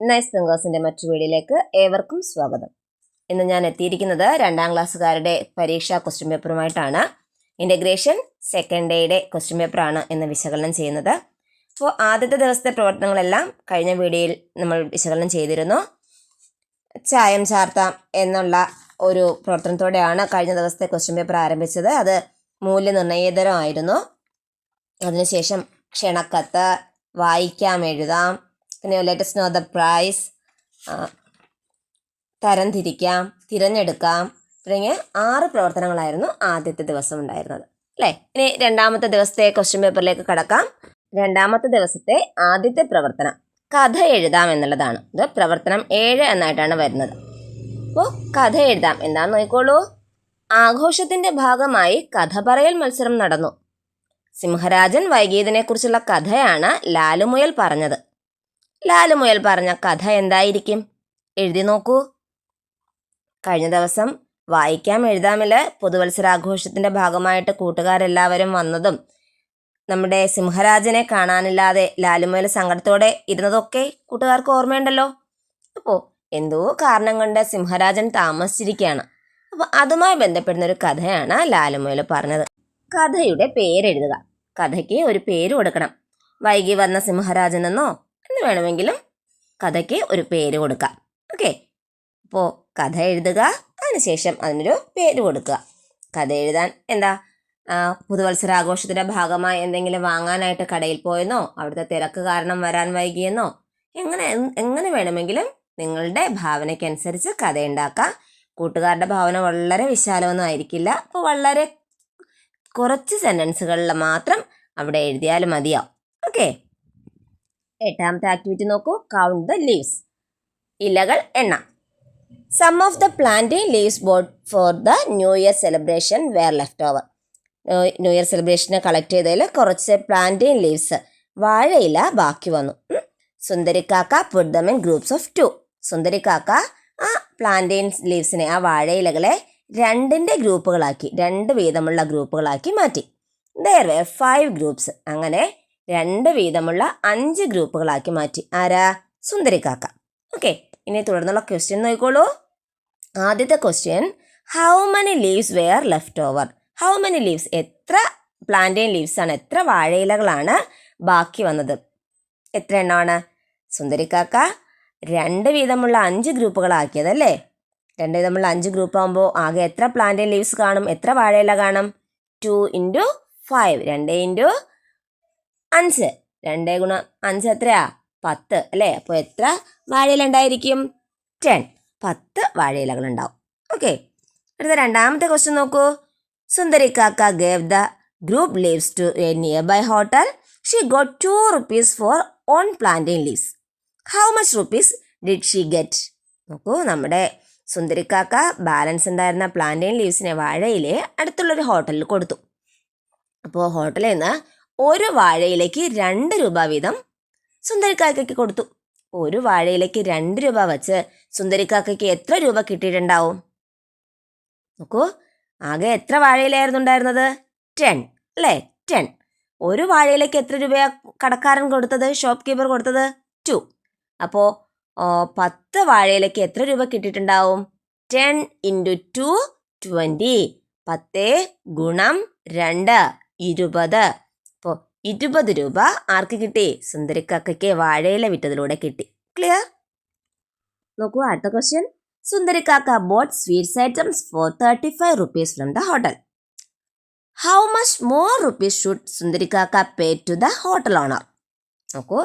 Nice തിങ്കേഴ്സിന്റെ മറ്റു വീഡിയോയിലേക്ക് ഏവർക്കും സ്വാഗതം. ഇന്ന് ഞാൻ എത്തിയിരിക്കുന്നത് രണ്ടാം ക്ലാസ്സുകാരുടെ പരീക്ഷാ ക്വസ്റ്റ്യൻ പേപ്പറുമായിട്ടാണ് ഇന്റഗ്രേഷൻ സെക്കൻഡ് ഡേയുടെ ക്വസ്റ്റ്യൻ പേപ്പറാണ് എന്ന് വിശകലനം ചെയ്യുന്നത്. അപ്പോൾ ആദ്യത്തെ ദിവസത്തെ പ്രവർത്തനങ്ങളെല്ലാം കഴിഞ്ഞ വീഡിയോയിൽ നമ്മൾ വിശകലനം ചെയ്തിരുന്നു. ചായം ചാർത്താം എന്നുള്ള ഒരു പ്രവർത്തനത്തോടെയാണ് കഴിഞ്ഞ ദിവസത്തെ ക്വസ്റ്റ്യൻ പേപ്പർ ആരംഭിച്ചത്. അത് മൂല്യനിർണയേതരമായിരുന്നു. അതിനുശേഷം ക്ഷണക്കത്ത് വായിക്കാം എഴുതാം പിന്നെ ലേറ്റസ്റ്റ് നോ ദ പ്രൈസ് തരംതിരിക്കാം തിരഞ്ഞെടുക്കാം. തുടങ്ങിയ ആറ് പ്രവർത്തനങ്ങളായിരുന്നു ആദ്യത്തെ ദിവസം ഉണ്ടായിരുന്നത് അല്ലേ? ഇനി രണ്ടാമത്തെ ദിവസത്തെ ക്വസ്റ്റ്യൻ പേപ്പറിലേക്ക് കടക്കാം. രണ്ടാമത്തെ ദിവസത്തെ ആദ്യത്തെ പ്രവർത്തനം കഥ എഴുതാം എന്നുള്ളതാണ്. ഇത് പ്രവർത്തനം ഏഴ് എന്നായിട്ടാണ് വരുന്നത്. അപ്പോൾ കഥ എഴുതാം എന്താന്ന് നോക്കിക്കോളൂ. ആഘോഷത്തിന്റെ ഭാഗമായി കഥ പറയൽ മത്സരം നടന്നു. സിംഹരാജൻ വൈകിയതിനെക്കുറിച്ചുള്ള കഥയാണ് ലാലുമുയൽ പറഞ്ഞത്. ലാലുമുയൽ പറഞ്ഞ കഥ എന്തായിരിക്കും? എഴുതി നോക്കൂ. കഴിഞ്ഞ ദിവസം വായിക്കാം എഴുതാമിൽ പുതുവത്സരാഘോഷത്തിന്റെ ഭാഗമായിട്ട് കൂട്ടുകാരെല്ലാവരും വന്നതും നമ്മുടെ സിംഹരാജനെ കാണാനില്ലാതെ ലാലുമുയൽ സങ്കടത്തോടെ ഇരുന്നതൊക്കെ കൂട്ടുകാർക്ക് ഓർമ്മയുണ്ടല്ലോ. അപ്പോൾ എന്തോ കാരണം കൊണ്ട് സിംഹരാജൻ താമസിച്ചിരിക്കുകയാണ്. അപ്പോൾ അതുമായി ബന്ധപ്പെടുന്ന ഒരു കഥയാണ് ലാലുമുയൽ പറഞ്ഞത്. കഥയുടെ പേരെഴുതുക. കഥയ്ക്ക് ഒരു പേര് കൊടുക്കണം. വൈകി വന്ന സിംഹരാജനെന്നോ എന്ന് വേണമെങ്കിലും കഥയ്ക്ക് ഒരു പേര് കൊടുക്കാം. ഓക്കെ അപ്പോൾ കഥ എഴുതുക അതിനുശേഷം അതിനൊരു പേര് കൊടുക്കുക. കഥ എഴുതാൻ എന്താ? പുതുവത്സരാഘോഷത്തിന്റെ ഭാഗമായി എന്തെങ്കിലും വാങ്ങാനായിട്ട് കടയിൽ പോയെന്നോ അവിടുത്തെ തിരക്ക് കാരണം വരാൻ വൈകിയെന്നോ എങ്ങനെ എങ്ങനെ വേണമെങ്കിലും നിങ്ങളുടെ ഭാവനയ്ക്കനുസരിച്ച് കഥ ഉണ്ടാക്കാം. കൂട്ടുകാരുടെ ഭാവന വളരെ വിശാലമൊന്നും ആയിരിക്കില്ല. അപ്പോൾ വളരെ കുറച്ച് സെന്റൻസുകളിൽ മാത്രം അവിടെ എഴുതിയാൽ മതിയാവും. ഓക്കെ എട്ടാമത്തെ ആക്ടിവിറ്റി നോക്കൂ. കൗണ്ട് ദ ലീവ്സ് ഇലകൾ എണ്ണ. Some of the plant leaves bought for the new year celebration were left over new year സെലിബ്രേഷനെ collect ചെയ്തതിൽ കുറച്ച് പ്ലാന്റിംഗ് ലീവ്സ് വാഴയില ബാക്കി വന്നു. Sundari സുന്ദരിക്കാക്ക put them groups of two സുന്ദരിക്കാക്ക ആ പ്ലാന്റെയിൻ ലീവ്സിനെ ആ വാഴയിലകളെ രണ്ടിന്റെ ഗ്രൂപ്പുകളാക്കി രണ്ട് വീതമുള്ള ഗ്രൂപ്പുകളാക്കി മാറ്റി. ദർ വേർ ഫൈവ് ഗ്രൂപ്പ്സ് അങ്ങനെ രണ്ട് വീതമുള്ള അഞ്ച് ഗ്രൂപ്പുകളാക്കി മാറ്റി. ആരാ? സുന്ദരി കാക്ക. ഓക്കെ ഇനി തുടർന്നുള്ള ക്വസ്റ്റ്യൻ നോക്കിക്കോളൂ. ആദ്യത്തെ question how many leaves were left over how many leaves എത്ര പ്ലാന്റൈൻ ലീവ്സ് ആണ് എത്ര വാഴയിലകളാണ് ബാക്കി വന്നത്? എത്ര എണ്ണമാണ്? സുന്ദരിക്കാക്ക രണ്ട് വീതമുള്ള അഞ്ച് ഗ്രൂപ്പുകളാക്കിയതല്ലേ? രണ്ട് വീതമുള്ള അഞ്ച് ഗ്രൂപ്പ് ആകുമ്പോൾ ആകെ എത്ര പ്ലാന്റൈൻ ലീവ്സ് കാണും? എത്ര വാഴയില കാണും? ടു ഇന്റു ഫൈവ് രണ്ട് ഇന്റു അഞ്ച്. രണ്ട് ഗുണം അഞ്ച് എത്രയാ? പത്ത്. അല്ലേ? അപ്പോൾ എത്ര വാഴയില ഉണ്ടായിരിക്കും? ടെൻ. പത്ത് വാഴയിലകൾ ഉണ്ടാവും. ഓക്കെ. അടുത്ത രണ്ടാമത്തെ ക്വസ്റ്റ്യൻ നോക്കൂ. സുന്ദരി കാക്ക gave the group leaves to a nearby hotel she got two rupees for on planting leaves how much rupees did she get നോക്കൂ. നമ്മുടെ സുന്ദരിക്കാക്ക ബാലൻസ് ഉണ്ടായിരുന്ന പ്ലാന്റിങ് ലീവ്സിനെ വാഴയിലെ അടുത്തുള്ളൊരു ഹോട്ടലിൽ കൊടുത്തു. അപ്പോൾ ഹോട്ടലിൽ നിന്ന് ഒരു വാഴയിലേക്ക് രണ്ട് രൂപ വീതം സുന്ദരിക്കാക്കയ്ക്ക് കൊടുത്തു. ഒരു വാഴയിലേക്ക് രണ്ട് രൂപ വെച്ച് സുന്ദരിക്കാക്കയ്ക്ക് എത്ര രൂപ കിട്ടിയിട്ടുണ്ടാവും? നോക്കൂ ആകെ എത്ര വാഴയിലായിരുന്നു ഉണ്ടായിരുന്നത്? ടെൻ അല്ലേ? ടെൻ ഒരു വാഴയിലേക്ക് എത്ര രൂപയാ കടക്കാരൻ കൊടുത്തത്? ഷോപ്പ് കീപ്പർ കൊടുത്തത് ടു അപ്പോൾ പത്ത് വാഴയിലേക്ക് എത്ര രൂപ കിട്ടിയിട്ടുണ്ടാവും? ടെൻ ഇന്റു ടു ട്വന്റി പത്ത് ഗുണം രണ്ട് ഇരുപത്. ഇരുപത് രൂപ ആർക്ക് കിട്ടി? സുന്ദരിക്കക്കയ്ക്ക് വാഴയില വിറ്റതിലൂടെ കിട്ടി. ക്ലിയർ നോക്കൂ അടുത്ത question സുന്ദരിക്കാക്ക bought sweets items for thirty five rupees from the hotel how much more rupees should സുന്ദരിക്കാക്ക pay to the hotel owner നോക്കൂ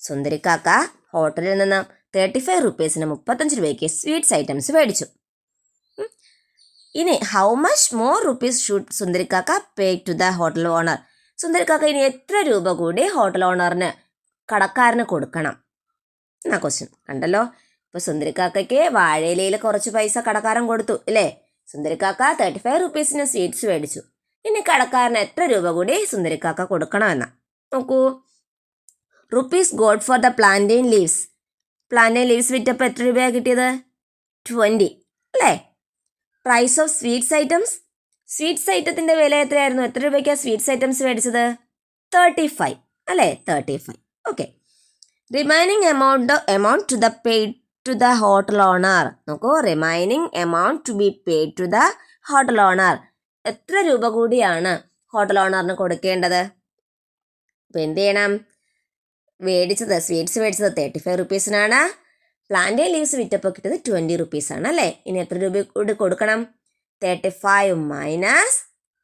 സുന്ദരിക്കാക്ക ഹോട്ടലിൽ നിന്ന് തേർട്ടി ഫൈവ് റുപ്പീസിന് മുപ്പത്തഞ്ച് രൂപയ്ക്ക് സ്വീറ്റ്സ് ഐറ്റംസ് മേടിച്ചു. ഇനി how much more rupees should സുന്ദരിക്കാക്ക pay to the hotel owner സുന്ദരിക്കാക്ക ഇനി എത്ര രൂപ കൂടി ഹോട്ടൽ ഓണറിന് കടക്കാരന് കൊടുക്കണം? എന്നാ ക്വസ്റ്റ്യൻ കണ്ടല്ലോ? ഇപ്പൊ സുന്ദരിക്കാക്കയ്ക്ക് വാഴയിലയിൽ കുറച്ച് പൈസ കടക്കാരൻ കൊടുത്തു അല്ലേ സുന്ദരക്കാക്ക തേർട്ടി ഫൈവ് റുപ്പീസിന് സ്വീറ്റ്സ് മേടിച്ചു. ഇനി കടക്കാരന് എത്ര രൂപ കൂടി സുന്ദരിക്കാക്ക കൊടുക്കണമെന്ന നോക്കൂ. Rupees got for the plantain leaves plantain leaves വിറ്റപ്പോൾ എത്ര രൂപയാണ് കിട്ടിയത്? ട്വന്റി അല്ലേ? Price of sweets items sweets ഐറ്റത്തിന്റെ വില എത്രയായിരുന്നു? എത്ര രൂപയ്ക്കാണ് സ്വീറ്റ്സ് ഐറ്റംസ് മേടിച്ചത്? തേർട്ടി ഫൈവ് അല്ലേ? Thirty five okay remaining amount amount to the paid to the hotel owner നോക്കൂ remaining amount to be paid to the hotel owner എത്ര രൂപ കൂടിയാണ് ഹോട്ടൽ ഓണറിന് കൊടുക്കേണ്ടത്? അപ്പോൾ എന്ത് ചെയ്യണം? മേടിച്ചത് സ്വീറ്റ്സ് മേടിച്ചത് തേർട്ടി ഫൈവ് റുപ്പീസിനാണ് പ്ലാന്റ് ലീവ്സ് വിറ്റപ്പോൾ കിട്ടിയത് ട്വന്റി റുപ്പീസാണ് അല്ലേ? ഇനി എത്ര രൂപ കൂടി കൊടുക്കണം? Thirty five minus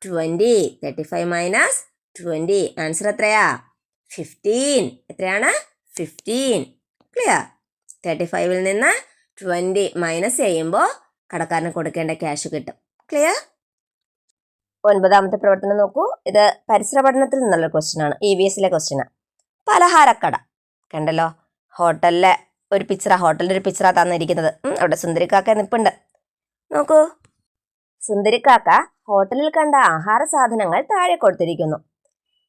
twenty thirty five minus twenty answer എത്രയാ? ഫിഫ്റ്റീൻ എത്രയാണ്? ഫിഫ്റ്റീൻ ക്ലിയർ തേർട്ടി ഫൈവിൽ നിന്ന് ട്വന്റി മൈനസ് ചെയ്യുമ്പോൾ കടക്കാരന് കൊടുക്കേണ്ട ക്യാഷ് കിട്ടും. ക്ലിയർ ഒൻപതാമത്തെ പ്രവർത്തനം നോക്കൂ. ഇത് പരിസര പഠനത്തിൽ നിന്നുള്ള ക്വസ്റ്റ്യൻ ആണ്. ഇ വി എസിലെ ക്വസ്റ്റ്യൻ പലഹാരക്കട. കണ്ടല്ലോ? ഹോട്ടലിലെ ഒരു പിക്ചറ ഹോട്ടലിൽ ഒരു പിക്ചറ തന്നിരിക്കുന്നത്. അവിടെ സുന്ദരിക്കാക്ക നിപ്പുണ്ട്. നോക്കൂ. സുന്ദരിക്കാക്ക ഹോട്ടലിൽ കണ്ട ആഹാര സാധനങ്ങൾ താഴെ കൊടുത്തിരിക്കുന്നു.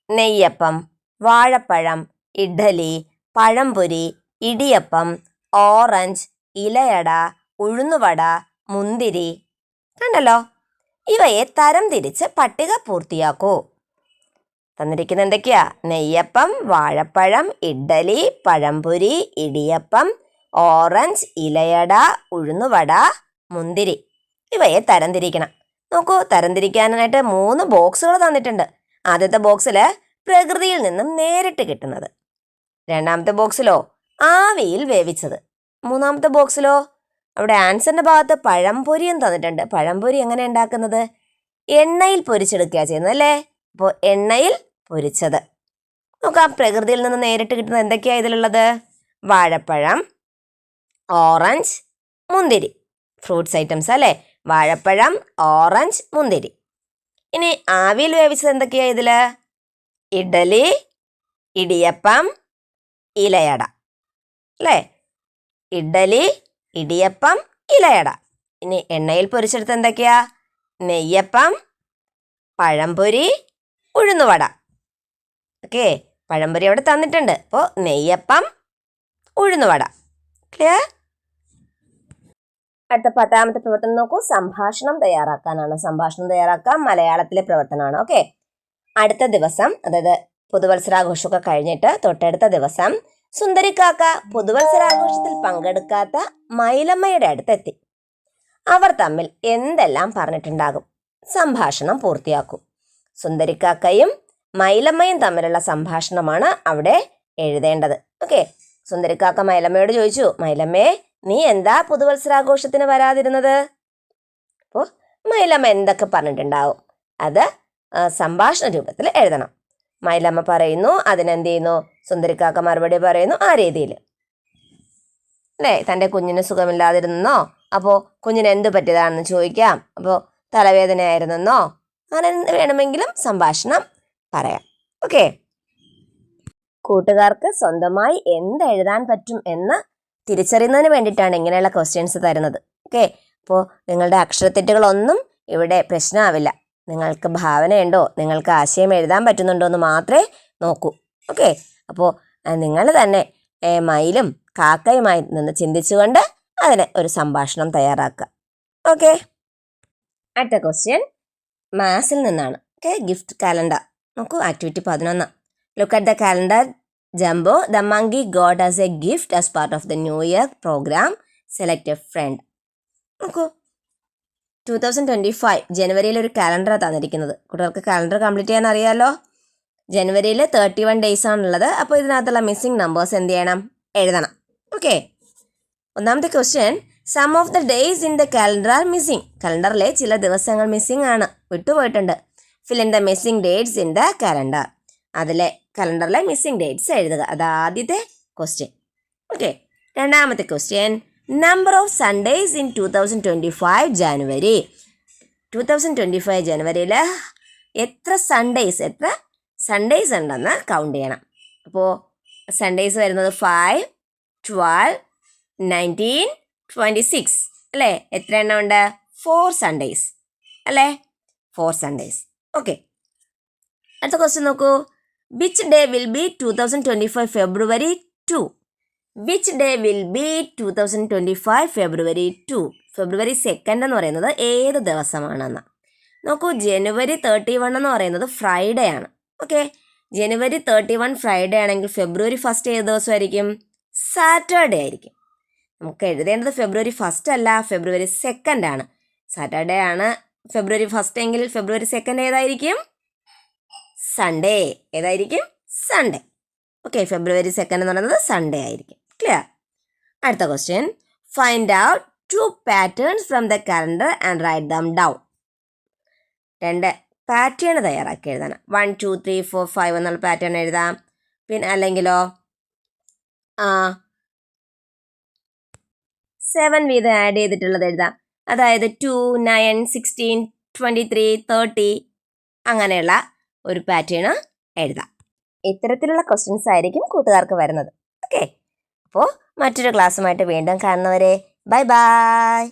നെയ്യപ്പം വാഴപ്പഴം ഇഡ്ഡലി പഴംപൊരി ഇടിയപ്പം ഓറഞ്ച് ഇലയട ഉഴുന്നുവട മുന്തിരി. കണ്ടല്ലോ? ഇവയെ തരം തിരിച്ച് പട്ടിക പൂർത്തിയാക്കൂ. തന്നിരിക്കുന്ന എന്തൊക്കെയാ? നെയ്യപ്പം വാഴപ്പഴം ഇഡ്ഡലി പഴംപൊരി ഇടിയപ്പം ഓറഞ്ച് ഇലയട ഉഴുന്നുവട മുന്തിരി. ഇവയെ തരംതിരിക്കണം. നോക്കൂ തരംതിരിക്കാനായിട്ട് മൂന്ന് ബോക്സുകൾ തന്നിട്ടുണ്ട്. ആദ്യത്തെ ബോക്സിൽ പ്രകൃതിയിൽ നിന്നും നേരിട്ട് കിട്ടുന്നത്. രണ്ടാമത്തെ ബോക്സിലോ ആവിയിൽ വേവിച്ചത്. മൂന്നാമത്തെ ബോക്സിലോ അവിടെ ആൻസറിന്റെ ഭാഗത്ത് പഴംപൊരിയും തന്നിട്ടുണ്ട്. പഴംപൊരി എങ്ങനെ ഉണ്ടാക്കുന്നത്? എണ്ണയിൽ പൊരിച്ചെടുക്കുക ചെയ്യുന്നത് അല്ലേ? അപ്പോൾ എണ്ണയിൽ പൊരിച്ചത്. നോക്കാം പ്രകൃതിയിൽ നിന്ന് നേരിട്ട് കിട്ടുന്നത് എന്തൊക്കെയാണ് ഇതിലുള്ളത്? വാഴപ്പഴം ഓറഞ്ച് മുന്തിരി. ഫ്രൂട്ട്സ് ഐറ്റംസ് അല്ലേ? വാഴപ്പഴം ഓറഞ്ച് മുന്തിരി. ഇനി ആവിയിൽ വേവിച്ചത് എന്തൊക്കെയാണ് ഇതിൽ? ഇഡലി ഇടിയപ്പം ഇലയട. അല്ലേ? ഇഡലി ഇടിയപ്പം ഇലയട. ഇനി എണ്ണയിൽ പൊരിച്ചെടുത്ത് എന്തൊക്കെയാ? നെയ്യപ്പം പഴംപൊരി ഉഴുന്നുവട. ഓക്കെ പഴംപൊരി അവിടെ തന്നിട്ടുണ്ട്. അപ്പോൾ നെയ്യപ്പം ഉഴുന്നുവട. ക്ലിയർ? അടുത്ത പത്താമത്തെ പ്രവർത്തനം നോക്കൂ. സംഭാഷണം തയ്യാറാക്കാനാണ്. സംഭാഷണം തയ്യാറാക്കാൻ മലയാളത്തിലെ പ്രവർത്തനമാണ്. ഓക്കെ. അടുത്ത ദിവസം അതായത് പുതുവത്സരാഘോഷമൊക്കെ കഴിഞ്ഞിട്ട് തൊട്ടടുത്ത ദിവസം സുന്ദരിക്കാക്ക പുതുവത്സരാഘോഷത്തിൽ പങ്കെടുക്കാത്ത മൈലമ്മയുടെ അടുത്തെത്തി. അവർ തമ്മിൽ എന്തെല്ലാം പറഞ്ഞിട്ടുണ്ടാകും? സംഭാഷണം പൂർത്തിയാക്കും. സുന്ദരിക്കാക്കയും മൈലമ്മയും തമ്മിലുള്ള സംഭാഷണമാണ് അവിടെ എഴുതേണ്ടത്. ഓക്കെ. സുന്ദരിക്കാക്ക മൈലമ്മയോട് ചോദിച്ചു മൈലമ്മേ നീ എന്താ പുതുവത്സരാഘോഷത്തിന് വരാതിരുന്നത്? അപ്പോൾ മൈലമ്മ എന്തൊക്കെ പറഞ്ഞിട്ടുണ്ടാവും? അത് സംഭാഷണ രൂപത്തിൽ എഴുതണം. മൈലമ്മ പറയുന്നു അതിനെന്ത് ചെയ്യുന്നു? സുന്ദരിക്കാക്ക മറുപടി പറയുന്നു ആ രീതിയിൽ. അല്ലേ? തന്റെ കുഞ്ഞിന് സുഖമില്ലാതിരുന്നോ? അപ്പോൾ കുഞ്ഞിന് എന്ത് പറ്റിയതാണെന്ന് ചോദിക്കാം. അപ്പോൾ തലവേദനയായിരുന്നെന്നോ അങ്ങനെ വേണമെങ്കിലും സംഭാഷണം പറയാം. ഓക്കെ. കൂട്ടുകാർക്ക് സ്വന്തമായി എന്ത് എഴുതാൻ പറ്റും എന്ന് തിരിച്ചറിയുന്നതിന് വേണ്ടിയിട്ടാണ് ഇങ്ങനെയുള്ള ക്വസ്റ്റ്യൻസ് തരുന്നത്. ഓക്കെ അപ്പോൾ നിങ്ങളുടെ അക്ഷരത്തെറ്റുകളൊന്നും ഇവിടെ പ്രശ്നമാവില്ല. നിങ്ങൾക്ക് ഭാവനയുണ്ടോ? നിങ്ങൾക്ക് ആശയം എഴുതാൻ പറ്റുന്നുണ്ടോ എന്ന് മാത്രമേ നോക്കൂ. ഓക്കെ അപ്പോൾ നിങ്ങൾ തന്നെ മയിലും കാക്കയുമായി നിന്ന് ചിന്തിച്ചുകൊണ്ട് അതിന് ഒരു സംഭാഷണം തയ്യാറാക്കുക. ഓക്കെ അടുത്ത ക്വസ്റ്റ്യൻ മാസിൽ നിന്നാണ്. ഓക്കെ ഗിഫ്റ്റ് കാലണ്ടർ നോക്കൂ ആക്ടിവിറ്റി പതിനൊന്ന്. Look at the calendar jumbo the monkey got as a gift as part of the new year program select a friend നോക്കൂ. ടു തൗസൻഡ് ട്വന്റി ഫൈവ് ജനുവരിയിൽ ഒരു calendar തന്നിരിക്കുന്നത്. കുട്ടികൾക്ക് calendar complete ചെയ്യാൻ അറിയാമല്ലോ ജനുവരിയിൽ തേർട്ടി വൺ ഡേയ്സ് ആണുള്ളത്. അപ്പോൾ ഇതിനകത്തുള്ള മിസ്സിംഗ് നമ്പേഴ്സ് എന്ത് ചെയ്യണം? എഴുതണം. ഓക്കെ ഒന്നാമത്തെ question some of the days in the calendar are missing കലണ്ടറിലെ ചില ദിവസങ്ങൾ മിസ്സിംഗ് ആണ്. വിട്ടുപോയിട്ടുണ്ട്. Fill in the missing dates in the calendar അതിലെ കലണ്ടറിലെ മിസ്സിംഗ് ഡേറ്റ്സ് എഴുതുക. അത് ആദ്യത്തെ ക്വസ്റ്റ്യൻ ഓക്കെ രണ്ടാമത്തെ question number of Sundays in two thousand twenty five January two thousand twenty five ജനുവരിയിൽ എത്ര സൺഡേയ്സ് എത്ര സൺഡേയ്സ് ഉണ്ടെന്ന് കൗണ്ട് ചെയ്യണം. അപ്പോൾ സൺഡേയ്സ് വരുന്നത് five twelve nineteen twenty six അല്ലേ? എത്ര എണ്ണം ഉണ്ട്? ഫോർ സൺഡേയ്സ് അല്ലേ? ഫോർ സൺഡേയ്സ് ഓക്കെ അടുത്ത ക്വസ്റ്റ്യൻ നോക്കൂ. Which day will be two thousand twenty five February two which day will be two thousand twenty five February two February second എന്ന് പറയുന്നത് ഏത് ദിവസമാണെന്ന്. നോക്കൂ ജനുവരി തേർട്ടി വൺ എന്ന് പറയുന്നത് ഫ്രൈഡേ ആണ്. Okay January thirty one Friday ആണെങ്കിൽ ഫെബ്രുവരി ഫസ്റ്റ് ഏത് ദിവസമായിരിക്കും? സാറ്റർഡേ ആയിരിക്കും. നമുക്ക് എഴുതേണ്ടത് ഫെബ്രുവരി ഫസ്റ്റ് അല്ല ഫെബ്രുവരി സെക്കൻഡ് ആണ്. സാറ്റർഡേ ആണ് ഫെബ്രുവരി ഫസ്റ്റ് എങ്കിൽ ഫെബ്രുവരി സെക്കൻഡ് ഏതായിരിക്കും? സൺഡേ ഏതായിരിക്കും? സൺഡേ ഓക്കെ ഫെബ്രുവരി സെക്കൻഡ് എന്ന് പറയുന്നത് സൺഡേ ആയിരിക്കും. ക്ലിയർ അടുത്ത question find out two patterns from the calendar and write them down രണ്ട് പാറ്റേൺ തയ്യാറാക്കി എഴുതണം. One two three four five എന്നുള്ള പാറ്റേൺ എഴുതാം. പിന്നെ അല്ലെങ്കിലോ സെവൻ വീതം ആഡ് ചെയ്തിട്ടുള്ളത് എഴുതാം. അതായത് two nine sixteen twenty three thirty അങ്ങനെയുള്ള ഒരു പാറ്റേൺ എഴുതാം. ഇത്തരത്തിലുള്ള ക്വസ്റ്റ്യൻസ് ആയിരിക്കും കൂട്ടുകാർക്ക് വരുന്നത്. ഓക്കെ അപ്പോൾ മറ്റൊരു ക്ലാസ്സുമായിട്ട് വീണ്ടും കാണുന്നവരെ ബൈ ബൈ